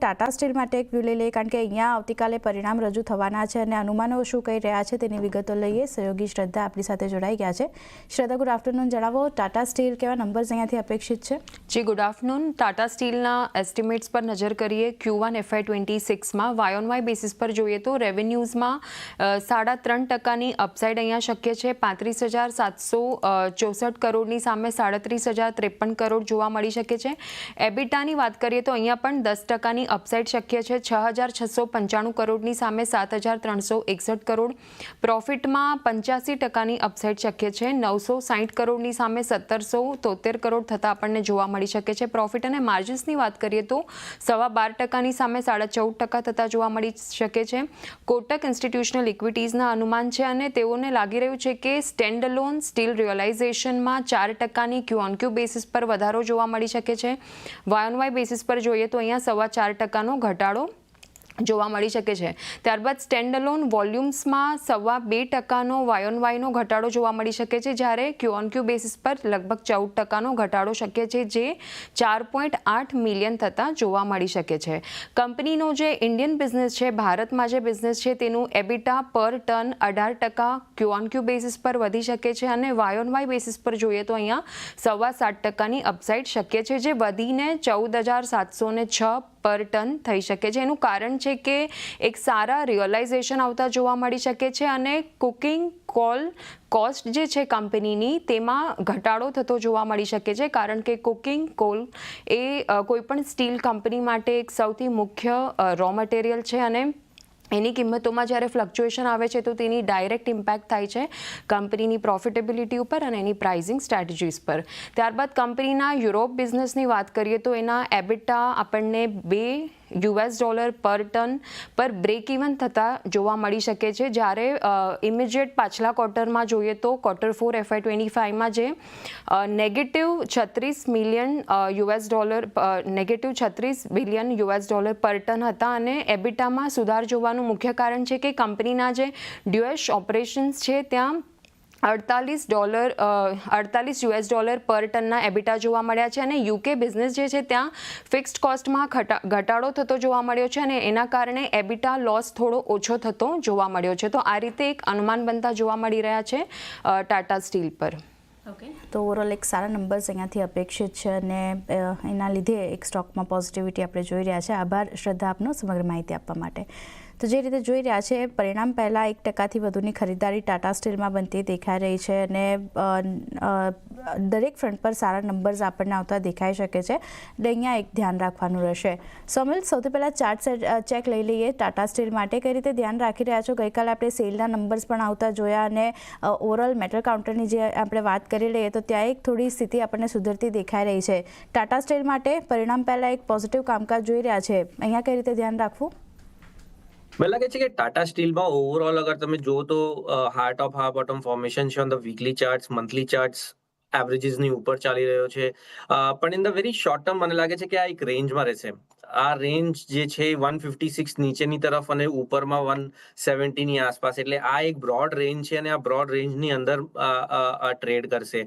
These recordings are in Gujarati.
ટાટા સ્ટીલ માટે એક વ્યૂ લઈ લઈએ, કારણ કે અહીંયા આવતીકાલે પરિણામ રજૂ થવાના છે અને અનુમાનો શું કહી રહ્યા છે તેની વિગતો લઈએ. સહયોગી શ્રદ્ધા આપણી સાથે જોડાઈ ગયા છે. શ્રદ્ધા ગુડ આફ્ટરનૂન જણાવો. ટાટા સ્ટીલ કેવા નંબર્સ અહીંયાથી અપેક્ષિત છે? જી ગુડ આફ્ટરનૂન ટાટા સ્ટીલના એસ્ટિમેટ્સ પર નજર કરીએ. ક્યુ વન એફઆઈ ટ્વેન્ટી સિક્સમાં વાય ઓન વાય બેસિસ પર જોઈએ તો રેવન્યુઝમાં સાડા ત્રણ ટકાની અપસાઇડ અહીંયા શક્ય છે. પાંત્રીસ હજાર સાતસો ચોસઠ કરોડની સામે સાડત્રીસ હજાર ત્રેપન કરોડ જોવા મળી શકે છે. એબિટાની વાત કરીએ તો અહીંયા પણ દસ ટકાની અપસાઇડ શક્ય છે. છ હજાર છસો પંચાણું કરોડની સામે સાત હજાર ત્રણસો એકસઠ કરોડ. પ્રોફિટમાં પંચ્યાસી ટકાની અપસાઇડ શક્ય છે. નવસો સાઠ કરોડની સામે સત્તરસો તોતેર કરોડ થતાં આપણને જોવા મળી શકે છે. પ્રોફિટ અને માર્જિન્સની વાત કરીએ તો સવા બાર ટકાની સામે સાડા ચૌદ ટકા થતાં જોવા મળી શકે છે. કોટક ઇન્સ્ટિટ્યુશનલ ઇક્વિટીઝના અનુમાન છે અને તેઓને લાગી રહ્યું છે કે સ્ટેન્ડ લોન સ્ટીલ રિયલાઇઝેશનમાં ચાર ટકાની ક્યુ ઓન ક્યુ બેસિસ પર વધારો જોવા મળી શકે છે. વાય ઓન વાય બેસિસ પર જોઈએ તો અહીંયા સવા ચાર ટકાનો ઘટાડો જોવા મળી શકે છે. ત્યારબાદ સ્ટેન્ડ લોન વોલ્યુમ્સમાં સવા બે ટકાનો વાયોન વાયનો ઘટાડો જોવા મળી શકે છે. જ્યારે ક્યુ ઓન ક્યુ બેસિસ પર લગભગ ચૌદ ટકાનો ઘટાડો શક્ય છે, જે ચાર પોઈન્ટ આઠ મિલિયન થતાં જોવા મળી શકે છે. કંપનીનો જે ઇન્ડિયન બિઝનેસ છે, ભારતમાં જે બિઝનેસ છે, તેનું એબિટા પર ટન અઢાર ટકા ક્યુ ઓન ક્યુ બેસિસ પર વધી શકે છે અને વાયોન વાય બેસિસ પર જોઈએ તો અહીંયા સવા સાત ટકાની અપસાઇડ શક્ય છે, જે વધીને ચૌદ હજાર સાતસો છ પર ટન થઈ શકે છે. એનું કારણ છે કે એક સારા રિયલાઇઝેશન આવતા જોવા મળી શકે છે અને કુકિંગ કોલ કોસ્ટ જે છે કંપનીની તેમાં ઘટાડો થતો જોવા મળી શકે છે. કારણ કે કુકિંગ કોલ એ કોઈપણ સ્ટીલ કંપની માટે એક સૌથી મુખ્ય રો મટીરિયલ છે અને એની કિંમતોમાં જ્યારે ફ્લક્ચ્યુએશન આવે છે તો તેની ડાયરેક્ટ ઇમ્પેક્ટ થાય છે કંપનીની પ્રોફિટેબિલિટી ઉપર અને એની પ્રાઇઝિંગ સ્ટ્રેટેજીસ પર. ત્યારબાદ કંપનીના યુરોપ બિઝનેસની વાત કરીએ તો એના એબિટા આપણને બે યુએસ ડોલર પર ટન પર બ્રેક ઇવન થતાં જોવા મળી શકે છે. જ્યારે ઇમિડિયેટ પાછલા ક્વાર્ટરમાં જોઈએ તો ક્વાર્ટર ફોર એફઆઈ ટ્વેન્ટી ફાઇવમાં જે નેગેટિવ છત્રીસ મિલિયન યુએસ ડોલર નેગેટિવ છત્રીસ બિલિયન યુએસ ડોલર પર ટન હતા અને એબિટામાં સુધાર જોવાનું મુખ્ય કારણ છે કે કંપનીના જે ડ્યુએશ ઓપરેશન્સ છે, ત્યાં અડતાલીસ ડોલર અડતાલીસ યુએસ ડોલર પર ટનના એબિટા જોવા મળ્યા છે અને યુકે બિઝનેસ જે છે, ત્યાં ફિક્સ્ડ કોસ્ટમાં ઘટા- ઘટાડો થતો જોવા મળ્યો છે અને એના કારણે એબિટા લોસ થોડો ઓછો થતો જોવા મળ્યો છે. તો આ રીતે એક અનુમાન બનતા જોવા મળી રહ્યા છે ટાટા સ્ટીલ પર. તો ઓવરઓલ એક સારા નંબર્સ અહીંયાથી અપેક્ષિત છે અને એના લીધે એક સ્ટોકમાં પોઝિટિવિટી આપણે જોઈ રહ્યા છે. આભાર, શ્રદ્ધા આપનો સમગ્ર માહિતી આપવા માટે. તો જે રીતે જોઈ રહ્યા છે, પરિણામ પહેલાં એક ટકાથી વધુની ખરીદારી ટાટા સ્ટીલમાં બનતી દેખાઈ રહી છે અને દરેક ફ્રન્ટ પર સારા નંબર્સ આપણને આવતા દેખાઈ શકે છે. એટલે અહીંયા એક ધ્યાન રાખવાનું રહેશે. સોમિલ સૌથી પહેલાં ચાર્ટ ચેક લઈ લઈએ. ટાટા સ્ટીલ માટે કઈ રીતે ધ્યાન રાખી રહ્યા છો? ગઈકાલે આપણે સેલના નંબર્સ પણ આવતા જોયા અને ઓવરઓલ મેટલ કાઉન્ટરની જે આપણે વાત કરી લઈએ તો ત્યાં એક થોડી સ્થિતિ આપણને સુધરતી દેખાઈ રહી છે. ટાટા સ્ટીલ માટે પરિણામ પહેલાં એક પોઝિટિવ કામકાજ જોઈ રહ્યા છે. અહીંયા કઈ રીતે ધ્યાન રાખવું? મને લાગે છે કે ટાટા સ્ટીલમાં ઓવરઓલ અગર તમે જુઓ તો હાર્ટ ઓફ હાર બોટમ ફોર્મેશન છે on the weekly charts monthly charts એવરેજીસની ઉપર ચાલી રહ્યો છે. પણ in the very short term મને લાગે છે કે આ એક રેન્જમાં રહેશે. આ રેન્જ જે છે વન ફિફ્ટી સિક્સ નીચેની તરફ અને ઉપરમાં વન સેવન્ટીની આસપાસ. એટલે આ એક બ્રોડ રેન્જ છે અને આ બ્રોડ રેન્જની અંદર ટ્રેડ કરશે.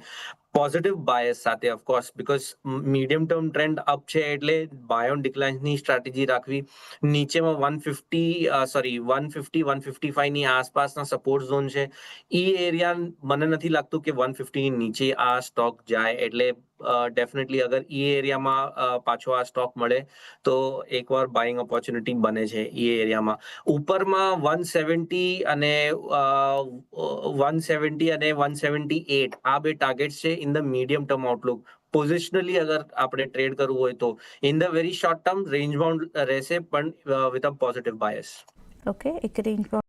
પોઝિટિવ બાયસ સાથે of course because medium term trend up છે એટલે બાયોન ડિક્લાઇન્સની સ્ટ્રેટેજી રાખવી. નીચેમાં one fifty sorry one fifty one fifty ફાઈવની આસપાસના સપોર્ટ ઝોન છે. એ એરિયા મને નથી લાગતું કે વન ફિફ્ટીની નીચે આ સ્ટોક જાય એટલે ડેફિનેટલી અગર એ એરિયામાં પાછો આ સ્ટોક મળે, તો એકવાર બાઇંગ ઓપોર્ચ્યુનિટી બને છે એ એરિયામાં ઉપરમાં વન સેવન્ટી અને વન સેવન્ટી અને વન સેવન્ટી એટ આ બે ટાર્ગેટ્સ છે in the medium term outlook positionally અગર આપણે ટ્રેડ કરવું હોય તો in the very short term range bound રહેશે, પણ with a positive bias okay એક રેન્જ